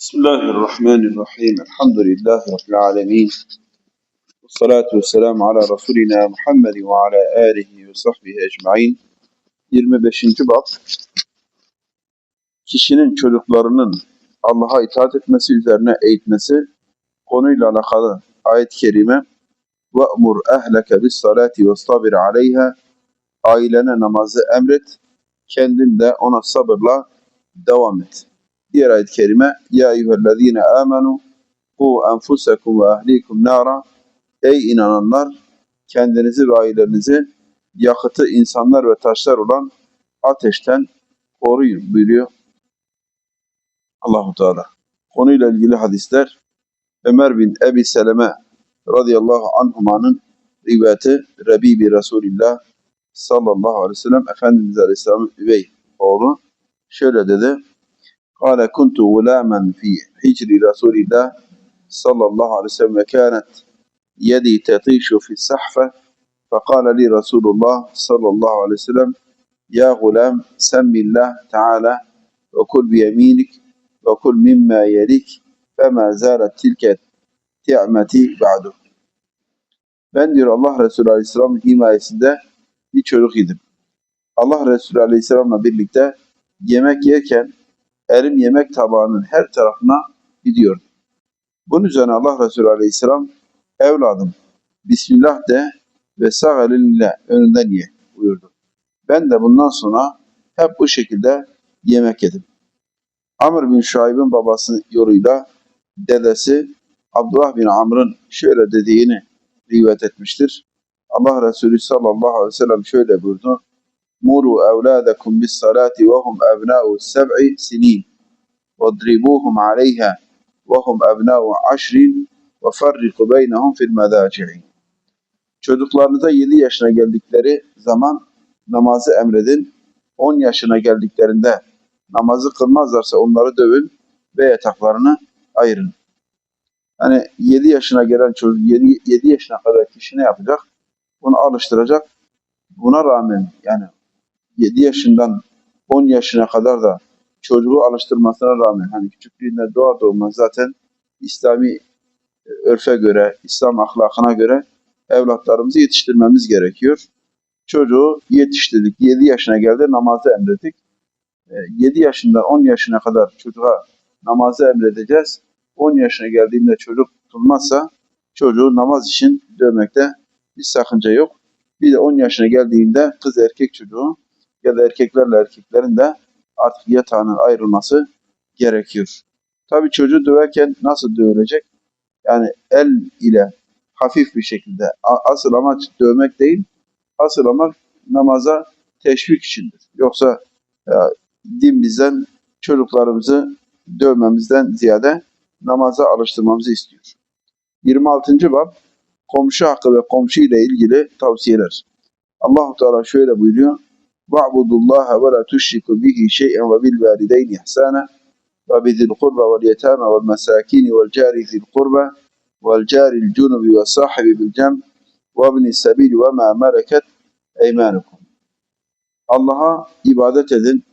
بسم الله الرحمن الرحيم الحمد لله رب العالمين والصلاة والسلام على رسولنا محمد وعلى آله وصحبه ecmaîn. 25. bab Kişinin çocuklarının Allah'a itaat etmesi üzerine eğitmesi konuyla alakalı ayet-i kerime وَأْمُرْ أَهْلَكَ بِالصَّلَاةِ وَاسْتَبِرْ عَلَيْهَا Ailene namazı emret, kendin de ona sabırla devam et. Diğer ayet-i kerime Ya eyyühellezine amenu ku enfusekum ve ehlikum nara Ey inananlar kendinizi ve ailelerinizi yakıtı insanlar ve taşlar olan ateşten koruyun buyuruyor Allahu Teala. Konuyla ilgili hadisler Ömer bin Ebi Seleme radıyallahu anhumanın rivayeti Rebibi Resulillah sallallahu aleyhi ve sellem Efendimiz Aleyhisselam'ın üvey oğlu şöyle dedi. قال كنت غلاما في حجر رسول الله صلى الله عليه وسلم وكانت يدي تطيش في السحفة فقال لي رسول الله صلى الله عليه وسلم يا غلام سم الله تعالى وكل بيمينك وكل مما يليك فما زالت تلك تعمتي بعده Ben diyor Allah Resulü Aleyhisselam'ın himayesinde bir çocuk idim. Allah Resulü Aleyhisselam'la birlikte yemek yerken elim yemek tabağının her tarafına gidiyordu. Bunun üzerine Allah Resulü Aleyhisselam evladım Bismillah de ve sağ elinle önünden ye buyurdu. Ben de bundan sonra hep bu şekilde yemek yedim. Amr bin Şuayb'ın babası yoluyla dedesi Abdullah bin Amr'ın şöyle dediğini rivayet etmiştir. Allah Resulü sallallahu aleyhi ve sellem şöyle buyurdu. Ve hum ebna'u seb'i sinin. Vadribuhum aleyha ve hum ebna'u aşrin ve farriku beynehum fil medaci'i. Çocuklarınıza 7 yaşına geldikleri zaman namazı emredin. 10 yaşına geldiklerinde namazı kılmazlarsa onları dövün ve yataklarını ayırın. Hani 7 yaşına gelen çocuk 7, 7 yaşına kadar kişi ne yapacak? Bunu alıştıracak. Buna rağmen yani 7 yaşından 10 yaşına kadar da çocuğu alıştırmasına rağmen hani küçüklüğünde doğa doğmaz zaten İslami e, örfe göre, İslam ahlakına göre evlatlarımızı yetiştirmemiz gerekiyor. Çocuğu yetiştirdik. 7 yaşına geldi namazı emrettik. 7 yaşından 10 yaşına kadar çocuğa namazı emredeceğiz. 10 yaşına geldiğinde çocuk tutulmazsa çocuğu namaz için dövmekte bir sakınca yok. Bir de 10 yaşına geldiğinde kız erkek çocuğu ya da erkeklerle erkeklerin de artık yatağının ayrılması gerekiyor. Tabii çocuğu döverken nasıl dövülecek? Yani el ile hafif bir şekilde. Asıl amaç dövmek değil, asıl amaç namaza teşvik içindir. Yoksa ya, din bizden çocuklarımızı dövmemizden ziyade namaza alıştırmamızı istiyor. 26. bab komşu hakkı ve komşu ile ilgili tavsiyeler. Allahu Teala şöyle buyuruyor. وَاعْبُدُوا اللّٰهَ وَلَا تُشْرِكُوا بِهِ شَيْئًا وَبِالْوَالِدَيْنِ إِحْسَانًا وَبِذِي الْقُرْبَى وَالْيَتَامَى وَالْمَسَاكِينِ وَالْجَارِ ذِي الْقُرْبَى وَالْجَارِ الْجُنُبِ وَالصَّاحِبِ بِالْجَنْبِ وَابْنِ السَّبِيلِ وَمَا مَلَكَتْ اَيْمَانُكُمْ Allah'a ibadet edin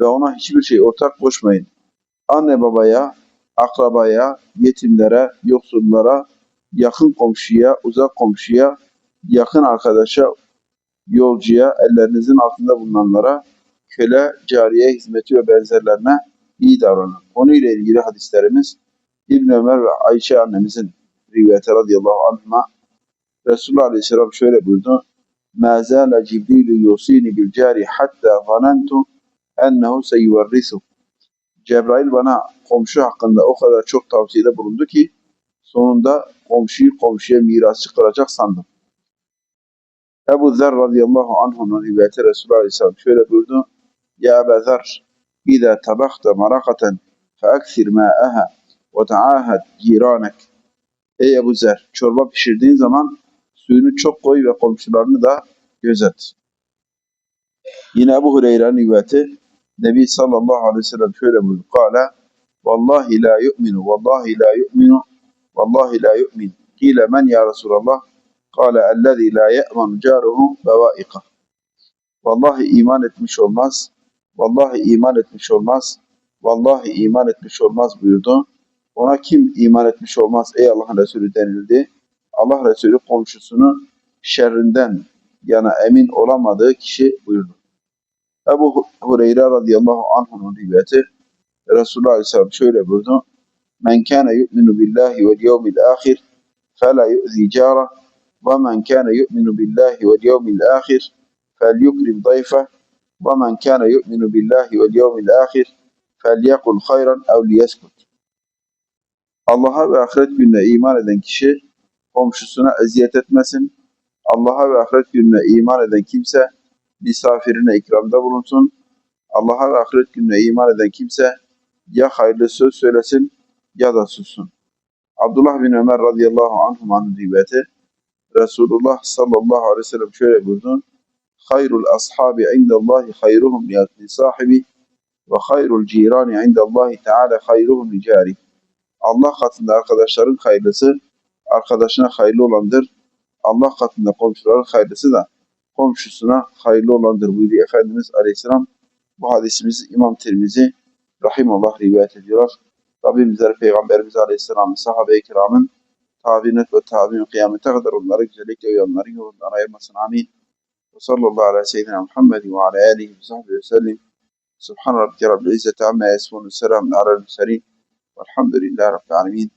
ve ona hiçbir şey ortak koşmayın. Anne babaya, akrabaya, yetimlere, yoksullara, yakın komşuya, uzak komşuya, yakın arkadaşa, yolcuya, ellerinizin altında bulunanlara, köle, cariye hizmeti ve benzerlerine iyi davranın. Konuyla ilgili hadislerimiz İbn Ömer ve Ayşe annemizin rivayeti radıyallahu anhuma Resulullah Aleyhisselam şöyle buyurdu. مَا زَالَ جِبْرِيلُ يُوصِينِ بِالْجَارِ حَتَّى ظَنَنْتُ اَنَّهُ سَيُوَرِّثُ Cebrail bana komşu hakkında o kadar çok tavsiyede bulundu ki sonunda komşuyu komşuya mirasçı kılacak sandım. Ebu Zer radıyallahu anh'ın rivayeti Resulullah Aleyhisselam şöyle buyurdu. Ya Ebu Zer, İzâ tabakta marakaten feaksir mâ'eha ve ta'ahad giranek. Ey Ebu Zer, çorba pişirdiğin zaman suyunu çok koy ve komşularını da gözet. Yine Ebu Hureyre'nin rivayeti Nebi sallallahu aleyhi ve sellem şöyle buyurdu. Kale Vallahi la yu'minu, vallahi la yu'minu, vallahi la yu'min. Kile men ya Resulallah? Kale ellezî la ye'manu câruhu bevaika. Vallahi iman etmiş olmaz, vallahi iman etmiş olmaz. vallahi iman etmiş olmaz buyurdu. Ona kim iman etmiş olmaz ey Allah'ın Resulü denildi. Allah Resulü komşusunu şerrinden yana emin olamadığı kişi buyurdu. Ebu Hureyre radıyallahu anh'ın rivayeti Resulullah aleyhisselam şöyle buyurdu. Men kana yu'minu billahi vel yevmil ahir fela yu'zi cara billahi vel yevmil ahir felyukrim dayfeh ve men kana yu'minu billahi vel yevmil ahir felyekul hayran ev liyeskut. Allah'a ve ahiret gününe iman eden kişi komşusuna eziyet etmesin. Allah'a ve ahiret gününe iman eden kimse misafirine ikramda bulunsun. Allah'a ve ahiret gününe iman eden kimse ya hayırlı söz söylesin ya da sussun. Abdullah bin Ömer radıyallahu anhumanın rivayeti Resulullah sallallahu aleyhi ve sellem şöyle buyurdu. Hayrul ashabi indallahi hayruhum li sahibi ve hayrul cirani indallahi teala hayruhum li cari. Allah katında arkadaşların hayırlısı arkadaşına hayırlı olandır. Allah katında komşuların hayırlısı da komşusuna hayırlı olandır buyuruyor Efendimiz Aleyhisselam. Bu hadisimizi İmam Tirmizi Rahimullah rivayet ediyor. Rabbim bizleri Peygamberimiz Aleyhisselam'ın sahabe-i kiramın tabi'in ve tabi'in kıyamete kadar onları güzellikle uyanların yolundan ayırmasın. Amin. Ve sallallahu ala seyyidina Muhammed ve ala alihi ve sahbihi ve sellim. Subhan rabbike rabbil izzeti amma yasifun. Selamun alel murselin. Velhamdülillahi rabbil alemin.